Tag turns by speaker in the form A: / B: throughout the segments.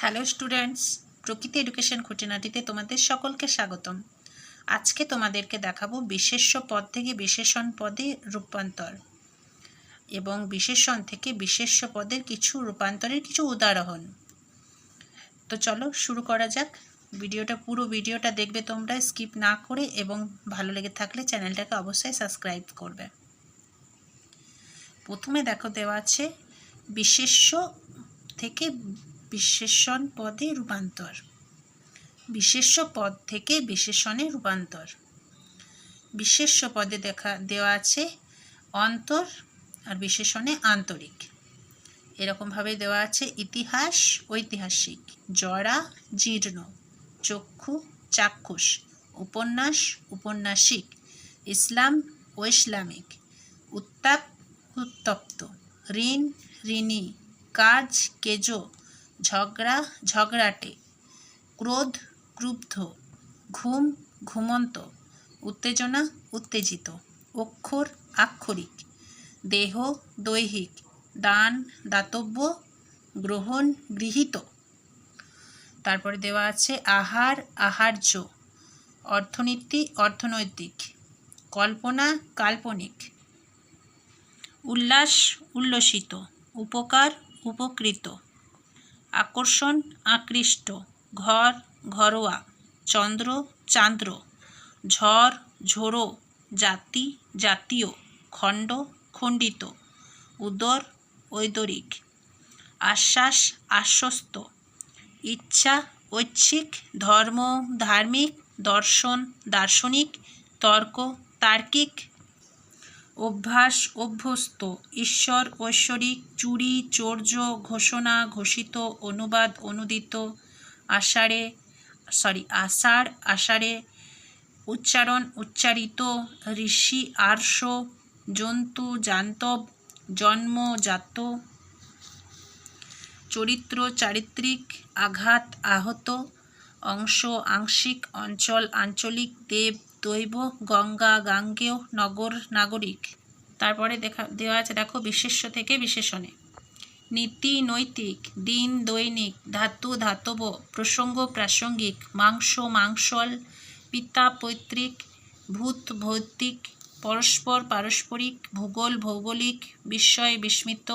A: Hello students Prakriti education খুঁটিনাটিতে তোমাদের সকলকে স্বাগতম। আজকে তোমাদেরকে দেখাবো বিশেষ্য পদ থেকে বিশেষণ পদে রূপান্তর এবং বিশেষণ থেকে বিশেষ্য পদের কিছু রূপান্তরের কিছু উদাহরণ। তো চলো শুরু করা যাক। ভিডিওটা, পুরো ভিডিওটা দেখবে তোমরা, স্কিপ না করে এবং ভালো লেগে থাকলে চ্যানেলটাকে অবশ্যই সাবস্ক্রাইব করবে। প্রথমে দেখো দেওয়া আছে বিশেষ্য থেকে বিশেষণ পদে রূপান্তর। বিশেষ্য পদ থেকে বিশেষণে রূপান্তর। বিশেষ্য পদে দেখা, দেওয়া আছে অন্তর আর বিশেষণে আন্তরিক। এরকমভাবে দেওয়া আছে ইতিহাস, ঐতিহাসিক, জরা, জীর্ণ, চক্ষু, চাক্ষুষ, উপন্যাস, উপন্যাসিক, ইসলাম, ও ইসলামিক, উত্তাপ উত্তপ্ত। ঋণ, ঋণী, কাজ, কেজো, ঝগড়া, ঝগড়াটে, ক্রোধ, ক্রুব্ধ, ঘুম, ঘুমন্ত, উত্তেজনা, উত্তেজিত, অক্ষর, আক্ষরিক, দেহ, দৈহিক, দান, দাতব্য, গ্রহণ, গৃহীত। তারপরে দেওয়া আছে আহার, আহার্য, অর্থনীতি, অর্থনৈতিক, কল্পনা, কাল্পনিক উল্লাস উল্লসিত, উপকার উপকৃত। আকর্ষণ আকৃষ্ট, ঘর ঘরোয়া, চন্দ্র চান্দ্র। ঝড় ঝোড়ো, জাতি জাতীয়, খণ্ড খণ্ডিত, উদর ঐদরিক আশ্বাস আশ্বস্ত, ইচ্ছা ঐচ্ছিক, ধর্ম ধার্মিক, দর্শন দার্শনিক, তর্ক তার্কিক অভ্যাস অভ্যস্ত। ঈশ্বর ঐশ্বরিক চুরি, চৌর্য, ঘোষণা, ঘোষিত, অনুবাদ, অনুদিত, আষাঢ়ে সরি আষাঢ়, আষাঢ়ে, উচ্চারণ, উচ্চারিত, ঋষি, আর্ষ, জন্তু, জান্তব জন্মজাত চরিত্র, চারিত্রিক, আঘাত, আহত, অংশ, আংশিক, অঞ্চল, আঞ্চলিক, দেব দৈব, গঙ্গা, গাঙ্গেয়, নগর, নাগরিক। তারপরে দেখা, দেওয়া আছে, দেখো, বিশেষ্য থেকে বিশেষণে। নীতি, নৈতিক, দিন, দৈনিক, ধাতু, ধাতব, প্রসঙ্গ, প্রাসঙ্গিক, মাংস, মাংসল, পিতা, পৈতৃক, ভূত, ভৌতিক, পরস্পর, পারস্পরিক, ভূগোল, ভৌগোলিক, বিস্ময়, বিস্মিত,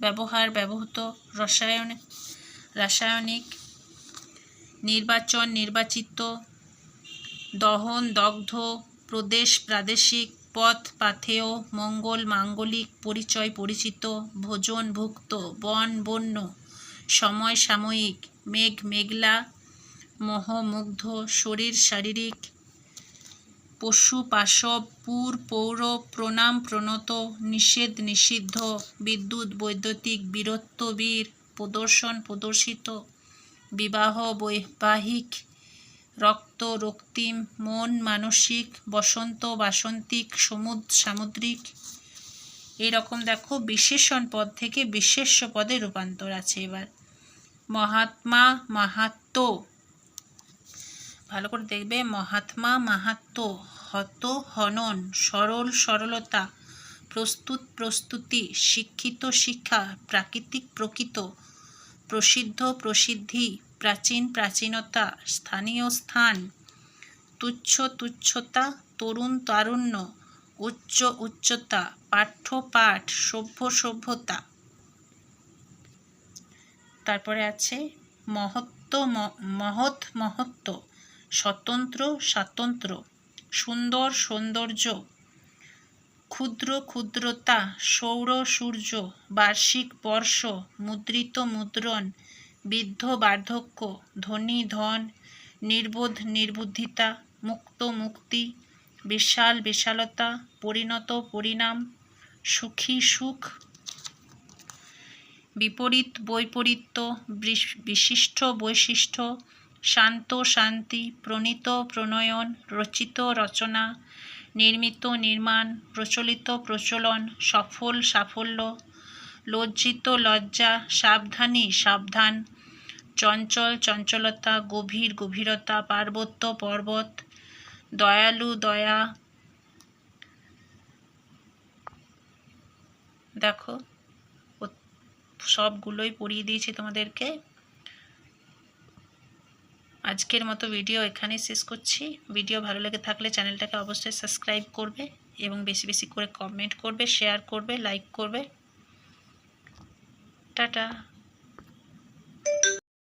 A: ব্যবহার, ব্যবহৃত, রসায়ন, রাসায়নিক, নির্বাচন, নির্বাচিত দহন, দগ্ধ, প্রদেশ প্রাদেশিক, পথ, পাথেয়, মঙ্গল, মাঙ্গলিক, পরিচয় পরিচিত, ভোজন ভুক্ত, বন, বন্য, সময় সাময়িক, মেঘ, মেঘলা, মোহ, মুগ্ধ, শরীর শারীরিক, পশু, পাশব, পুর, পৌর, প্রণাম, প্রণত, নিষেধ, নিষিদ্ধ, বিদ্যুৎ, বৈদ্যুতিক, বীরত্ব, বীর, প্রদর্শন, প্রদর্শিত, বিবাহ, বৈবাহিক রক্ত, রক্তিম, মন, মানসিক, বসন্ত, বাসন্তিক সমুদ্র সামুদ্রিক। এরকম দেখো বিশেষণ পদ থেকে বিশেষ্য পদে রূপান্তর আছে এবার। মহাত্মা, মাহাত্ম। ভালো করে দেখবে, মহাত্মা, মাহাত্ম, হত, হনন, সরল, সরলতা, প্রস্তুত, প্রস্তুতি, শিক্ষিত, শিক্ষা, প্রাকৃতিক, প্রকৃত প্রসিদ্ধ প্রসিদ্ধি প্রাচীন প্রাচীনতা স্থানীয় স্থান। তুচ্ছ তুচ্ছতা, তরুণ তারুণ্য, উচ্চ উচ্চতা, পাঠ্য পাঠ, সভ্য সভ্যতা। তারপরে আছে মহত্ব মহৎ মহত্ব, স্বতন্ত্র স্বাতন্ত্র, সুন্দর সৌন্দর্য। ক্ষুদ্র ক্ষুদ্রতা, সৌর সূর্য, বার্ষিক বর্ষ, মুদ্রিত মুদ্রণ, বৃদ্ধ বার্ধক্য, ধনী ধন, নির্বোধ নির্বুদ্ধিতা, মুক্ত মুক্তি, বিশাল বিশালতা, পরিণত পরিণাম, সুখী সুখ, বিপরীত বৈপরীত্য বিশিষ্ট বৈশিষ্ট্য, শান্ত শান্তি, প্রণীত প্রণয়ন, রচিত রচনা নির্মিত, নির্মাণ, প্রচলিত, প্রচলন, সফল, সাফল্য, লজ্জিত, লজ্জা, সাবধানী, সাবধান, চঞ্চল, চঞ্চলতা, গভীর গভীরতা, পার্বত্য পর্বত, দয়ালু, দয়া। দেখো সবগুলোই পড়িয়ে দিয়েছি তোমাদেরকে। আজকের মতো ভিডিও এখানেই শেষ করছি। ভিডিও ভালো লেগে থাকলে চ্যানেলটাকে অবশ্যই সাবস্ক্রাইব করবে এবং বেশি বেশি করে কমেন্ট করবে শেয়ার করবে লাইক করবে। টাটা।